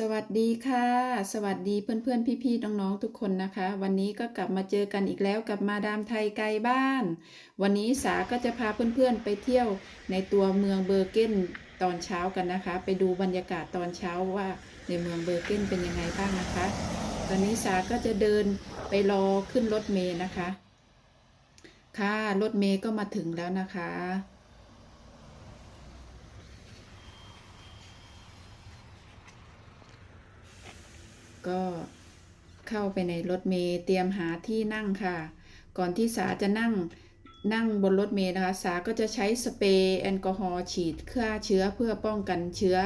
สวัสดีค่ะ สวัสดีเพื่อนๆ พี่ๆ น้องๆ ทุกคนนะคะ วันนี้ก็กลับมาเจอกันอีกแล้วกับมาดามไทยไกลบ้าน วันนี้สาก็จะพาเพื่อนๆ ไปเที่ยวในตัวเมืองเบอร์เกนตอนเช้ากันนะคะ ไปดูบรรยากาศตอนเช้าว่าในเมืองเบอร์เกนเป็นยังไงบ้างนะคะ ตอนนี้สาก็จะเดินไปรอขึ้นรถเมล์นะคะ ค่ะรถเมล์ก็มาถึงแล้วนะคะ ก็เข้าไปในรถเมล์เตรียมหาที่นั่งค่ะ ก่อนที่สาจะนั่งนั่งบนรถเมล์นะคะ สาก็จะใช้สเปรย์แอลกอฮอล์ฉีดฆ่าเชื้อเพื่อป้องกันเชื้อ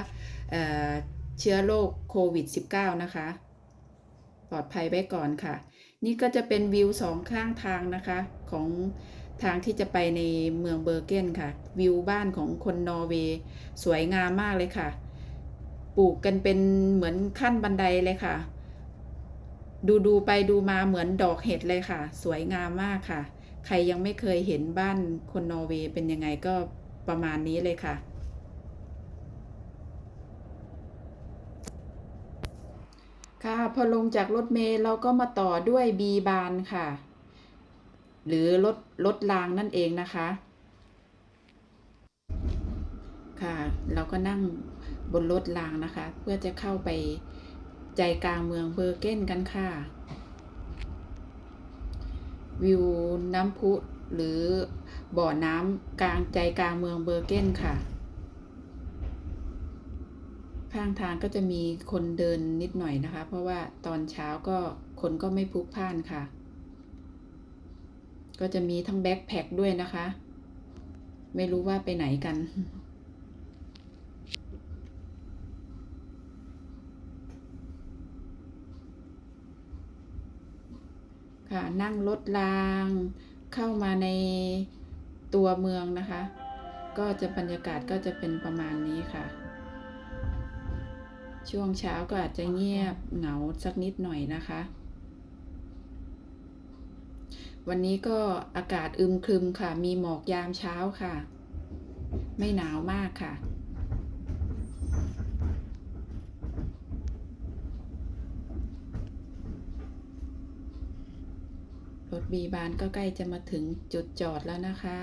เออเชื้อโรคโควิด -19 นะคะ ปลอดภัยไว้ก่อนค่ะ นี่ก็จะเป็นวิวสองข้างทางนะคะของทางที่จะไปในเมืองเบอร์เกนค่ะ วิวบ้านของคนนอร์เวย์สวยงามมากเลยค่ะ ปลูกกันเป็นเหมือนขั้นบันไดเลยค่ะ ดูดูไปดูมาเหมือนดอกเห็ดเลยค่ะ สวยงามมากค่ะ ใครยังไม่เคยเห็นบ้านคนนอร์เวย์เป็นยังไงก็ประมาณนี้เลยค่ะ ค่ะพอลงจากรถเมล์เราก็มาต่อด้วยบีบานค่ะ หรือรถรถรางนั่นเองนะคะ ค่ะ เราก็นั่ง บนรถรางนะคะ เพื่อจะเข้าไปใจกลางเมืองเบอร์เกนกันค่ะ วิวน้ำพุหรือบ่อน้ำกลางใจกลางเมืองเบอร์เกนค่ะ ข้างทางก็จะมีคนเดินนิดหน่อยนะคะ เพราะว่าตอนเช้าก็คนก็ไม่พลุกพล่านค่ะ ก็จะมีทั้งแบ็คแพ็คด้วยนะคะ ไม่รู้ว่าไปไหนกัน ค่ะนั่งรถราง เข้ามาในตัวเมืองนะคะ ก็จะบรรยากาศก็จะเป็นประมาณนี้ค่ะ ช่วงเช้าก็อาจจะเงียบเหงาสักนิดหน่อยนะคะ วันนี้ก็อากาศอึมครึมค่ะ มีหมอกยามเช้าค่ะ ไม่หนาวมากค่ะ บีบานก็ใกล้จะมาถึงจุดจอดแล้วนะคะ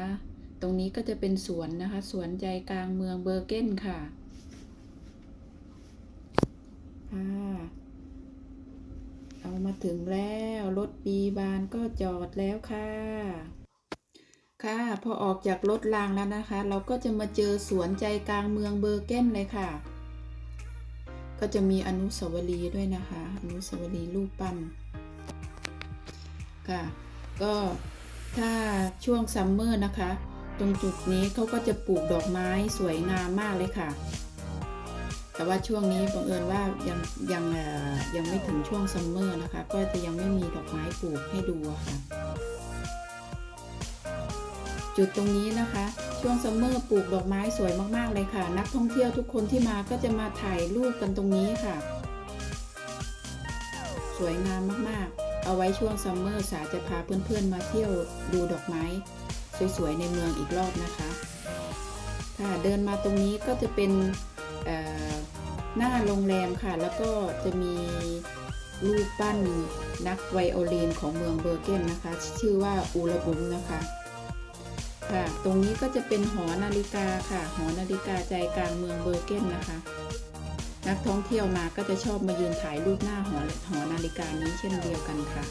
ตรงนี้ก็จะเป็นสวนนะคะ สวนใจกลางเมืองเบอร์เกนค่ะค่ะเอามาถึงแล้ว รถบีบานก็จอดแล้วค่ะ ค่ะพอออกจากรถรางแล้วนะคะ เราก็จะมาเจอสวนใจกลางเมืองเบอร์เกนเลยค่ะ ก็จะมีอนุสาวรีย์ด้วยนะคะ อนุสาวรีย์รูปปั้นค่ะ ก็ถ้าช่วงซัมเมอร์นะคะ ตรงจุดนี้เขาก็จะปลูกดอกไม้สวยงามมากเลยค่ะ แต่ว่าช่วงนี้บังเอิญว่ายังยังเอ่อยังไม่ถึงช่วงซัมเมอร์นะคะ ก็จะยังไม่มีดอกไม้ปลูกให้ดูค่ะ จุดตรงนี้นะคะ ช่วงซัมเมอร์ปลูกดอกไม้สวยมากๆเลยค่ะ นักท่องเที่ยวทุกคนที่มาก็จะมาถ่ายรูปกันตรงนี้ค่ะ สวยงามมากๆ เอาไว้ช่วงซัมเมอร์สาจะพาเพื่อนๆมาเที่ยวดูดอกไม้ สวยๆในเมืองอีกรอบนะคะค่ะเดินมาตรงนี้ก็จะเป็นหน้าโรงแรมค่ะ แล้วก็จะมีรูปปั้นนักไวโอลินของเมืองเบอร์เกนนะคะ ชื่อว่าอูระบุมนะคะค่ะ ตรงนี้ก็จะเป็นหอนาฬิกาค่ะ หอนาฬิกาใจกลางเมืองเบอร์เกนนะคะ นักท่องเที่ยวมาก็จะชอบมายืนถ่ายรูปหน้าหอหอนาฬิกานี้เช่นเดียวกันค่ะ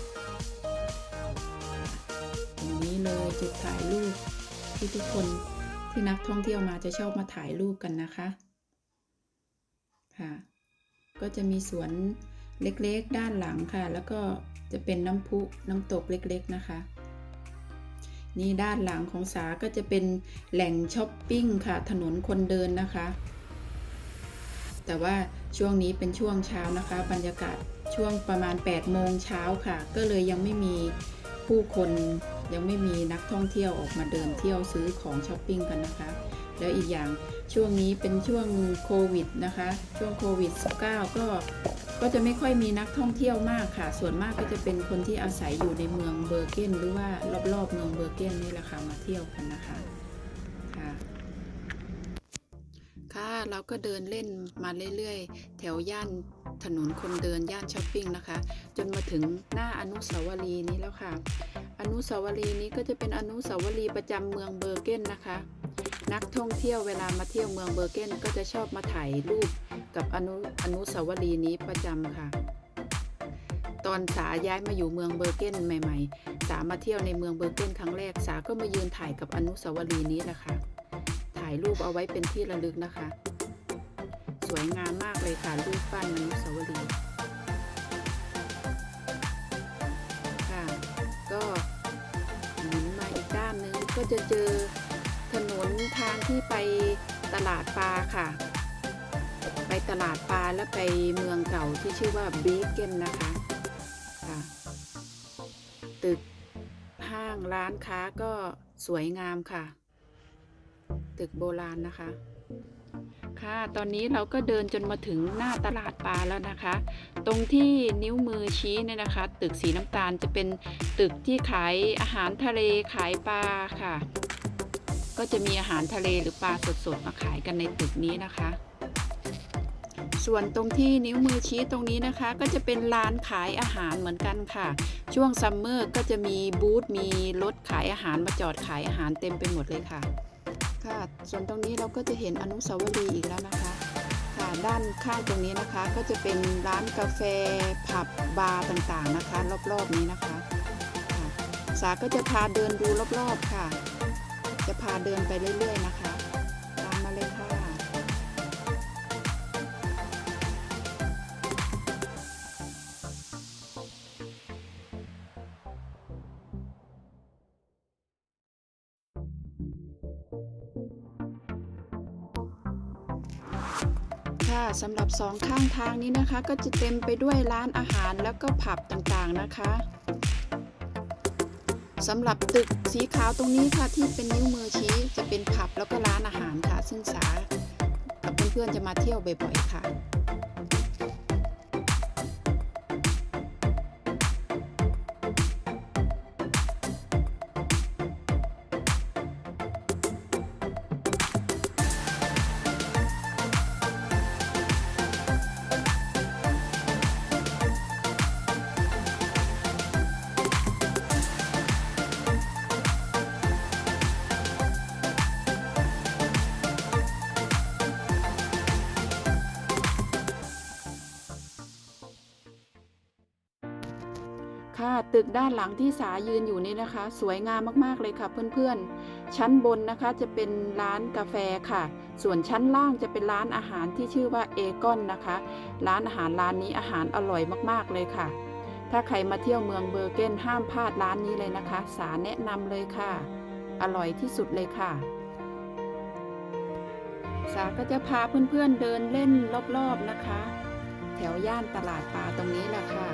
ตรงนี้เลยจุดถ่ายรูปที่ทุกคนที่นักท่องเที่ยวมาจะชอบมาถ่ายรูปกันนะคะค่ะ ก็จะมีสวนเล็กๆ ด้านหลังค่ะ แล้วก็จะเป็นน้ำพุน้ำตกเล็กๆนะคะ นี่ด้านหลังของสาก็จะเป็นแหล่งช้อปปิ้งค่ะ ถนนคนเดินนะคะ แต่ว่าช่วงนี้เป็นช่วงเช้านะคะ บรรยากาศช่วงประมาณ 8 โมงเช้าค่ะ ก็เลยยังไม่มีผู้คนยังไม่มีนักท่องเที่ยวออกมาเดินเที่ยวซื้อของช้อปปิ้งกันนะคะ แล้วอีกอย่างช่วงนี้เป็นช่วงโควิดนะคะ ช่วงโควิด -19 ก็ก็จะไม่ค่อยมีนักท่องเที่ยวมากค่ะ ส่วนมากก็จะเป็นคนที่อาศัยอยู่ในเมืองเบอร์เกนหรือว่ารอบๆเมืองเบอร์เกนนี่แหละค่ะมาเที่ยวกันนะคะค่ะ ค่ะคะ เราก็เดินเล่นมาเรื่อยๆ แถวย่านถนนคนเดินย่านช้อปปิ้งนะคะ จนมาถึงหน้าอนุสาวรีย์นี้แล้วค่ะ อนุสาวรีย์นี้ก็จะเป็นอนุสาวรีย์ประจำเมืองเบอร์เกนนะคะ นักท่องเที่ยวเวลามาเที่ยวเมืองเบอร์เกนก็จะชอบมาถ่ายรูปกับอนุอนุสาวรีย์นี้ประจำค่ะ ตอนสาย้ายมาอยู่เมืองเบอร์เกนใหม่ ๆ สามาเที่ยวในเมืองเบอร์เกนครั้งแรกสาก็มายืนถ่ายกับอนุสาวรีย์นี้แหละค่ะ ถ่ายรูปเอาไว้เป็นที่ระลึกนะคะ สวยงามมากเลยค่ะรูปปั้นอนุสาวรีย์ค่ะ ก็หมุนมาอีกด้านนึงก็จะเจอถนนทางที่ไปตลาดปลาค่ะ ไปตลาดปลาแล้วไปเมืองเก่าที่ชื่อว่าบีเกนนะคะค่ะตึกห้างร้านค้าก็สวยงามค่ะ ตึกโบราณนะคะ ค่ะ ตอนนี้เราก็เดินจนมาถึงหน้าตลาดปลาแล้วนะคะ ตรงที่นิ้วมือชี้เนี่ยนะคะ ตึกสีน้ำตาลจะเป็นตึกที่ขายอาหารทะเลขายปลาค่ะ ก็จะมีอาหารทะเลหรือปลาสดๆมาขายกันในตึกนี้นะคะ ส่วนตรงที่นิ้วมือชี้ตรงนี้นะคะ ก็จะเป็นร้านขายอาหารเหมือนกันค่ะ ช่วงซัมเมอร์ก็จะมีบูธมีรถขายอาหารมาจอดขายอาหารเต็มไปหมดเลยค่ะ ค่ะ ส่วนตรงนี้เราก็จะเห็นอนุสาวรีย์อีกแล้วนะคะค่ะด้านข้างตรงนี้นะคะก็จะเป็นร้านกาแฟผับบาร์ต่างๆนะคะ รอบๆนี้นะคะสาก็จะพาเดินดูรอบๆค่ะ จะพาเดินไปเรื่อยๆนะคะ ค่ะสำหรับสองข้างทางนี้นะคะ ก็จะเต็มไปด้วยร้านอาหารแล้วก็ผับต่างๆนะคะสำหรับตึกสีขาวตรงนี้ค่ะที่เป็นนิ้วมือชี้จะเป็นผับแล้วก็ร้านอาหารค่ะซึ่งสาเพื่อนๆจะมาเที่ยวบ่อยๆค่ะ ตึกด้านหลังที่สายืนอยู่นี่นะคะ สวยงามมากๆเลยค่ะเพื่อนๆ ชั้นบนนะคะจะเป็นร้านกาแฟค่ะ ส่วนชั้นล่างจะเป็นร้านอาหารที่ชื่อว่าเอกอนนะคะ ร้านอาหารร้านนี้อาหารอร่อยมากๆเลยค่ะ ถ้าใครมาเที่ยวเมืองเบอร์เกนห้ามพลาดร้านนี้เลยนะคะ สาแนะนำเลยค่ะ อร่อยที่สุดเลยค่ะ สาก็จะพาเพื่อนๆเดินเล่นรอบๆนะคะ แถวย่านตลาดปลาตรงนี้แหละค่ะ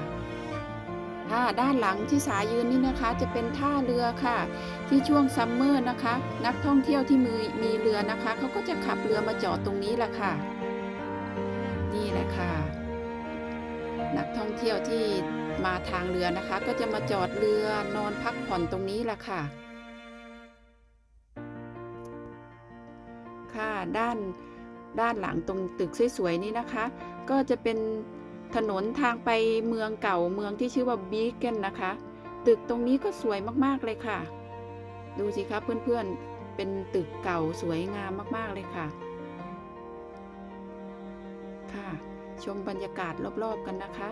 ค่ะด้านหลังที่สายืนนี่นะคะ จะเป็นท่าเรือค่ะ ที่ช่วงซัมเมอร์นะคะ นักท่องเที่ยวที่มีมีเรือนะคะเขาก็จะขับเรือมาจอดตรงนี้แหละค่ะ นี่แหละค่ะ นักท่องเที่ยวที่มาทางเรือนะคะ ก็จะมาจอดเรือนอนพักผ่อนตรงนี้แหละค่ะ ค่ะด้านด้านหลังตรงตึกสวยๆนี้นะคะ ก็จะเป็น ถนนทางไปเมืองเก่าเมืองที่ชื่อว่าบีเกนนะคะ ตึกตรงนี้ก็สวยมากๆเลยค่ะ ดูสิคะเพื่อนๆ เป็นตึกเก่าสวยงามมากๆเลยค่ะ ค่ะ ชมบรรยากาศรอบๆกันนะคะ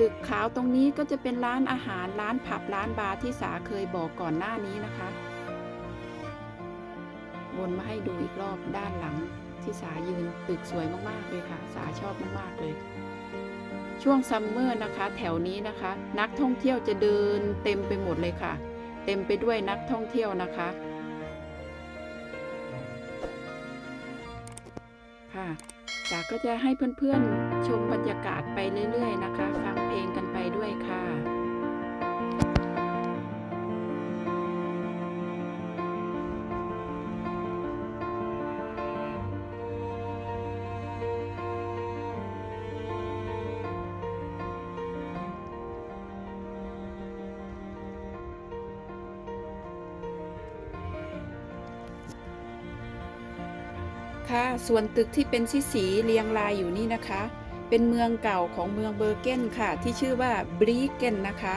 ตึกขาวตรงนี้ก็จะเป็นร้านอาหารร้านผับร้านบาร์ที่สาเคยบอกก่อนหน้านี้นะคะ วนมาให้ดูอีกรอบด้านหลังที่สายืนตึกสวยมากๆเลยค่ะ สาชอบมากๆเลย ช่วงซัมเมอร์นะคะ แถวนี้นะคะ นักท่องเที่ยวจะเดินเต็มไปหมดเลยค่ะ เต็มไปด้วยนักท่องเที่ยวนะคะค่ะจาก็จะให้เพื่อนๆชมบรรยากาศไปเรื่อยๆนะคะ ฟังเพลงกัน ค่ะ ส่วนตึกที่เป็นสีสีเรียงรายอยู่นี่นะคะ เป็นเมืองเก่าของเมืองเบอร์เกนค่ะ ที่ชื่อว่าบรีเกนนะคะ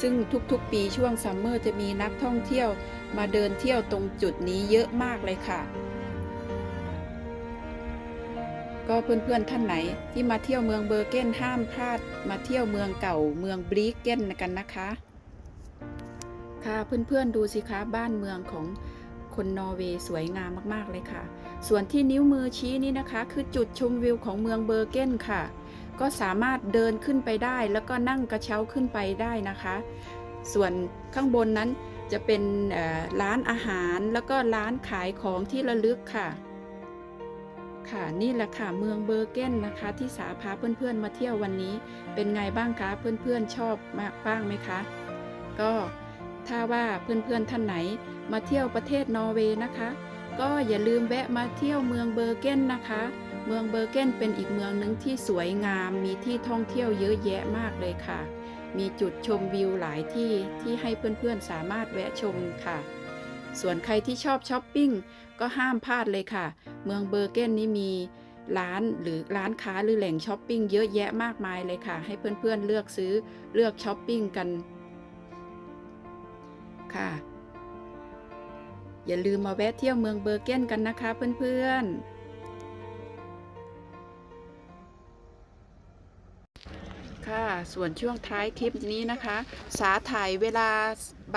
ซึ่งทุกๆปีช่วงซัมเมอร์จะมีนักท่องเที่ยวมาเดินเที่ยวตรงจุดนี้เยอะมากเลยค่ะ ก็เพื่อนๆท่านไหนที่มาเที่ยวเมืองเบอร์เกนห้ามพลาดมาเที่ยวเมืองเก่าเมืองบรีเกนกันนะคะ ค่ะเพื่อนๆดูสิคะบ้านเมืองของ คนนอร์เวย์สวยงามมากๆเลยค่ะ ส่วนที่นิ้วมือชี้นี้นะคะ คือจุดชมวิวของเมืองเบอร์เกนค่ะ ก็สามารถเดินขึ้นไปได้แล้วก็นั่งกระเช้าขึ้นไปได้นะคะ ส่วนข้างบนนั้นจะเป็นร้านอาหารแล้วก็ร้านขายของที่ระลึกค่ะ ค่ะนี่แหละค่ะเมืองเบอร์เกนนะคะ ที่สาพาเพื่อนๆมาเที่ยววันนี้ เป็นไงบ้างคะเพื่อนๆชอบมากบ้างไหมคะ ก็ ถ้าว่าเพื่อนๆท่านไหนมาเที่ยวประเทศนอร์เวย์นะคะ ก็อย่าลืมแวะมาเที่ยวเมืองเบอร์เกนนะคะ เมืองเบอร์เกนเป็นอีกเมืองหนึ่งที่สวยงาม มีที่ท่องเที่ยวเยอะแยะมากเลยค่ะ มีจุดชมวิวหลายที่ที่ให้เพื่อนๆสามารถแวะชมค่ะ ส่วนใครที่ชอบช้อปปิ้งก็ห้ามพลาดเลยค่ะ เมืองเบอร์เกนนี้มีร้านหรือร้านค้าหรือแหล่งช้อปปิ้งเยอะแยะมากมายเลยค่ะ ให้เพื่อนๆเลือกซื้อเลือกช้อปปิ้งกัน ค่ะ อย่าลืมมาแวะเที่ยวเมืองเบอร์เกนกันนะคะเพื่อนๆค่ะ ส่วนช่วงท้ายคลิปนี้นะคะ สาถ่ายเวลา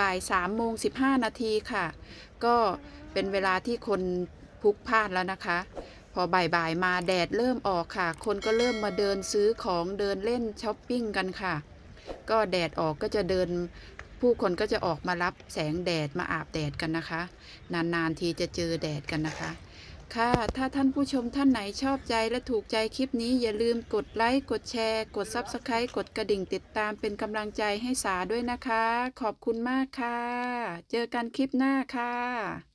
บ่าย3โมง15 นาทีค่ะ ก็เป็นเวลาที่คนพลุกพล่านแล้วนะคะ พอบ่ายๆมาแดดเริ่มออกค่ะ คนก็เริ่มมาเดินซื้อของเดินเล่นช้อปปิ้งกันค่ะ ก็แดดออกก็จะเดิน ผู้คนก็จะออกมารับแสงแดดมาอาบแดดกันนะคะ นานๆทีจะเจอแดดกันนะคะ ค่ะ ถ้าท่านผู้ชมท่านไหนชอบใจและถูกใจคลิปนี้อย่าลืมกดไลค์ กดแชร์ กด Subscribe กดกระดิ่งติดตามเป็นกำลังใจให้สาด้วยนะคะ ขอบคุณมากค่ะ เจอกันคลิปหน้าค่ะ